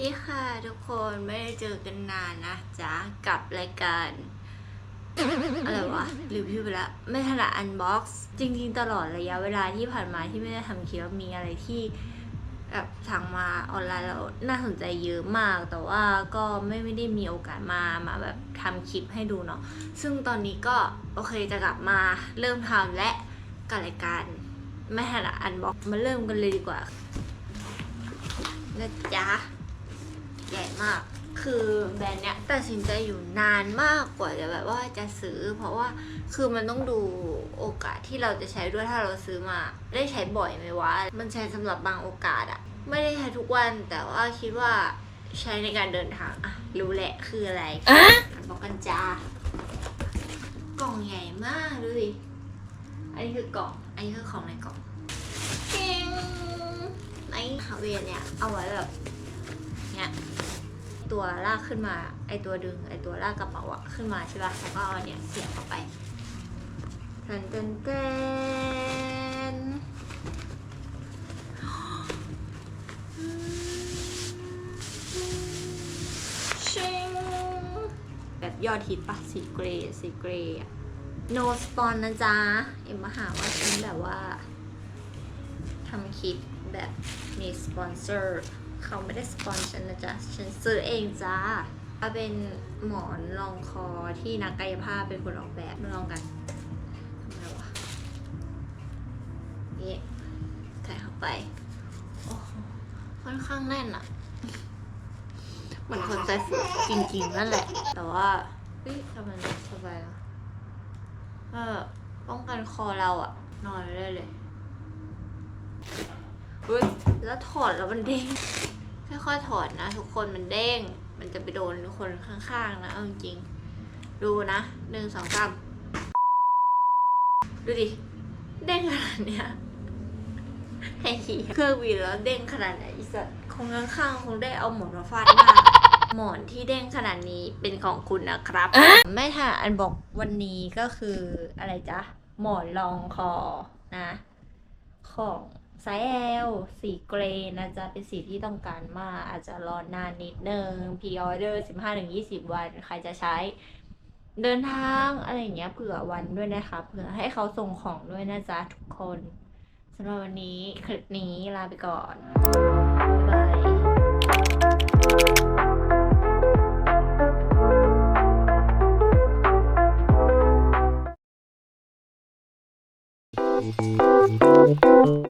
ดีค่ะทุกคนไม่ได้เจอกันนานนะจ๊ะกับรายการ อะไรวะรีวิวไปละไม่ถนัดอันบ็อกซ์จริงๆ ตลอดระยะเวลาที่ผ่านมาที่ไม่ได้ทำคลิปมีอะไรที่แบบสั่งมาออนไลน์แล้วน่าสนใจเยอะมาก แต่ว่าก็ไม่ไม่ได้มีโอกาสมามาแบบทำคลิปให้ดูเนาะซึ่งตอนนี้ก็โอเคจะกลับมาเริ่มทำและกับรายการไม่ถนัดอันบ็อกซ์มาเริ่มกันเลยดีกว่านะจ๊ะ ใหญ่มาก คือแบรนด์เนี้ยตัดสินใจอยู่นานมากกว่าจะแบบว่าจะซื้อ เพราะว่าคือมันต้องดูโอกาสที่เราจะใช้ด้วยถ้าเราซื้อมา ได้ใช้บ่อยไหมวะ มันใช้สำหรับบางโอกาสอะไม่ได้ใช้ทุกวันแต่ว่าคิดว่าใช้ในการเดินทางอะรู้แหละคืออะไรบอกกันจ้ากล่องใหญ่มากดูดิอันนี้คือกล่อง อันนี้คือของในกล่องเก่งในฮาเวียเนี่ย เอาไว้แบบเนี่ย ตัวลากขึ้นมาไอตัวดึงไอตัวลากกระเป๋าอะขึ้นมาใช่ป่ะแล้วก็เอาอันเนี่ยเสียบเข้าไปเต้นเต้นเต้นชิงแบบยอดฮิตปะสีเกรย์สีเกรย์อะ no spawn นะจ๊ะ เอ็มมาหาว่าฉันแบบว่าทำคลิปแบบมีสปอนเซอร์ เขาไม่ได้สปอนฉันนะจ๊ะ ฉันซื้อเองจ้าเอาเป็นหมอนรองคอที่นักกายภาพเป็นคนออกแบบมาลองกันทำไมวะนี่ใส่เข้าไป โอ้โหค่อนข้างแน่นอะเหมือนคนใจฟูจริงๆนั่นแหละ แต่ว่าเฮ้ยทำไมสบายอะเออป้องกันคอเราอะนอนได้เลยเฮ้ยแล้วถอดแล้วมันเด้ง ค่อยๆถอดนะ ทุกคนมันเด้ง มันจะไปโดนคนข้างๆนะเอาจริงๆดูนะหนึ่งสองสามดูดิ เด้งขนาดเนี้ยให้ขี่เครื่องบินแล้วเด้งขนาดไหนอีสัตว์คนข้างๆคงได้เอาหมอนมาฟาดหน้าหมอนที่เด้งขนาดนี้เป็นของคุณนะครับ ไม่ค่ะอันบอกวันนี้ก็คืออะไรจ๊ะ หมอนรองคอนะ ของ ไซส์ลสีเกรนอาจจะเป็นสีที่ต้องการมากอาจจะรอนานนิดนึงพรีออเดอร์สิบห้าถึงยี่สิบวัน ใครจะใช้เดินทางอะไรอย่างเงี้ยเผื่อวันด้วยนะคะเผื่อให้เขาส่งของด้วยนะจ๊ะทุกคนสำหรับวันนี้คลิปนี้ลาไปก่อน บ๊ายบาย